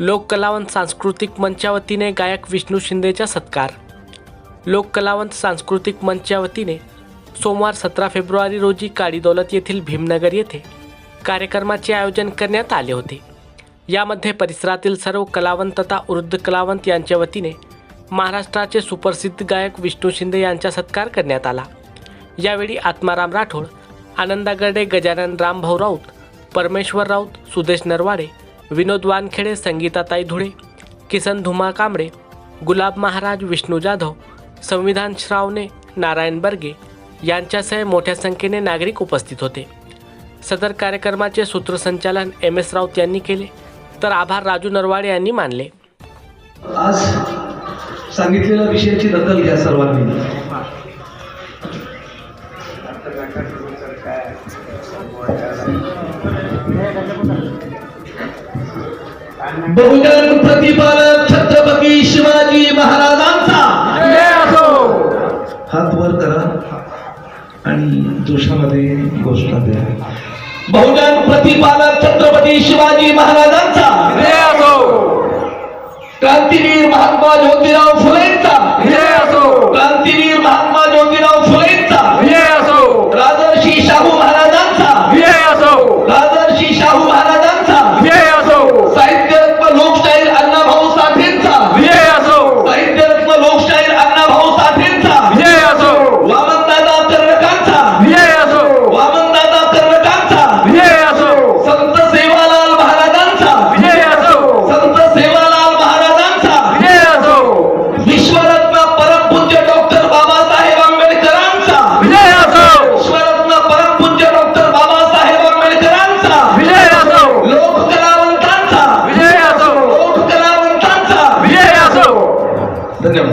लोककलावंत सांस्कृतिक मंचावतीने गायक विष्णू शिंदेचा सत्कार. लोककलावंत सांस्कृतिक मंचावतीने सोमवार सतरा फेब्रुवारी रोजी काळीदौलत येथील भीमनगर येथे कार्यक्रमाचे आयोजन करण्यात आले होते. यामध्ये परिसरातील सर्व कलावंत तथा वृद्ध कलावंत यांच्या वतीने महाराष्ट्राचे सुप्रसिद्ध गायक विष्णू शिंदे यांचा सत्कार करण्यात आला. यावेळी आत्माराम राठोड आनंदा गर्डे गजानन रामभाऊ राऊत परमेश्वर राऊत सुदेश नरवाडे विनोद वानखेडे संगीताताई धुळे किसन धुमा कांबळे गुलाब महाराज विष्णू जाधव संविधान श्रावणे नारायण बर्गे यांच्यासह मोठ्या संख्येने नागरिक उपस्थित होते. सदर कार्यक्रमाचे सूत्रसंचालन एम एस राऊत यांनी केले. तर आभार राजू नरवाडे यांनी मानले. आज सांगितलेल्या विषयाची दखल घ्या सर्वांनी. बहुजन प्रतिपालक छत्रपती शिवाजी महाराजांचा. हात वर करा आणि जोशामध्ये घोषणा द्या. बहुजन प्रतिपालक छत्रपती शिवाजी महाराजांचा. क्रांतीवीर महात्मा ज्योतिराव फुले. Дякую.